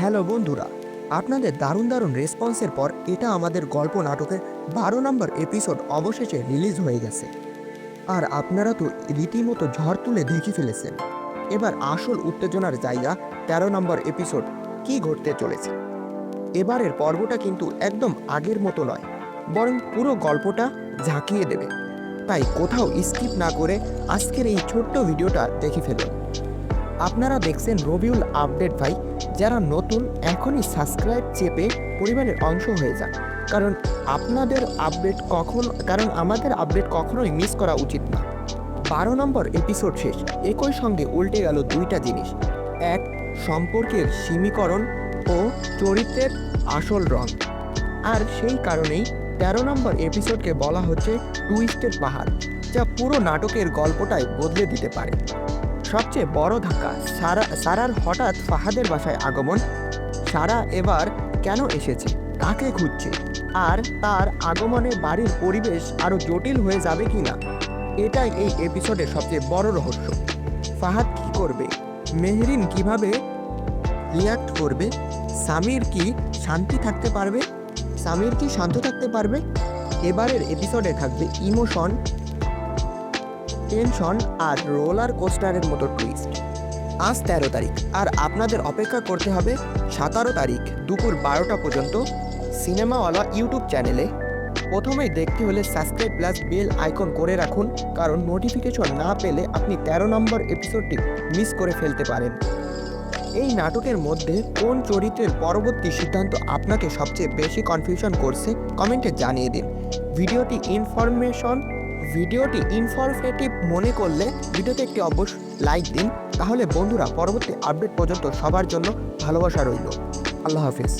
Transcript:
Hello বন্ধুরা, আপনাদের দারুণ দারুণ রেসপন্সের পর এটা আমাদের গল্প নাটকের বারো নম্বর এপিসোড অবশেষে রিলিজ হয়ে গেছে। আর আপনারা তো রীতিমতো ঝড় তুলে দেখে ফেলেছেন। এবার আসল উত্তেজনার জায়গা তেরো নম্বর এপিসোড কি ঘটতে চলেছে? এবারের পর্বটা কিন্তু একদম আগের মতো নয়, বরং পুরো গল্পটা ঝাঁকিয়ে দেবে। তাই কোথাও স্কিপ না করে আজকের এই ছোট্ট ভিডিওটা দেখে ফেলুন। আপনারা দেখছেন রবিউল আপডেট ভাই, যারা নতুন এখনই সাবস্ক্রাইব চেপে পরিবারের অংশ হয়ে যান। কারণ আপনাদের আপডেট কখন কারণ আমাদের আপডেট কখনোই মিস করা উচিত না। বারো নম্বর এপিসোড শেষ। একই সঙ্গে উল্টে গেল দুইটা জিনিস। এক, সম্পর্কের সীমীকরণ ও চরিত্রের আসল রং। আর সেই কারণেই তেরো নম্বর এপিসোডকে বলা হচ্ছে টুইস্টের পাহাড়, যা পুরো নাটকের গল্পটাই বদলে দিতে পারে। সবচেয়ে বড় ধাক্কা সারা, সারার হঠাৎ ফাহাদের বাসায় আগমন। সারা এবার কেন এসেছে? কাকে খুঁজছে? আর তার আগমনে বাড়ির পরিবেশ আরও জটিল হয়ে যাবে কি না এটাই এই এপিসোডের সবচেয়ে বড় রহস্য। ফাহাদ কি করবে? মেহরিন কীভাবে রিয়াক্ট করবে? সামির কি শান্তি থাকতে পারবে? সামির কি শান্ত থাকতে পারবে? এবারের এপিসোডে থাকবে ইমোশন টেনশন আর রোলার কোস্টারের মতো টুইস্ট। আজ তেরো তারিখ, আর আপনাদের অপেক্ষা করতে হবে সতেরো তারিখ দুপুর বারোটা পর্যন্ত সিনেমাওয়ালা ইউটিউব চ্যানেলে। প্রথমেই দেখতে হলে সাবস্ক্রাইব প্লাস বেল আইকন করে রাখুন, কারণ নোটিফিকেশন না পেলে আপনি তেরো নম্বর এপিসোডটি মিস করে ফেলতে পারেন। এই নাটকের মধ্যে কোন চরিত্রের পরবর্তী সিদ্ধান্ত আপনাকে সবচেয়ে বেশি কনফিউশন করছে, কমেন্টে জানিয়ে দিন। ভিডিওটি ইনফরমেশন ভিডিওটি ইনফরমেটিভ মনে করলে ভিডিওতে একটি অবশ্য লাইক দিন, তাহলে বন্ধুরা পরবর্তী আপডেট পর্যন্ত সবার জন্য ভালোবাসা রইল। আল্লাহ হাফিজ।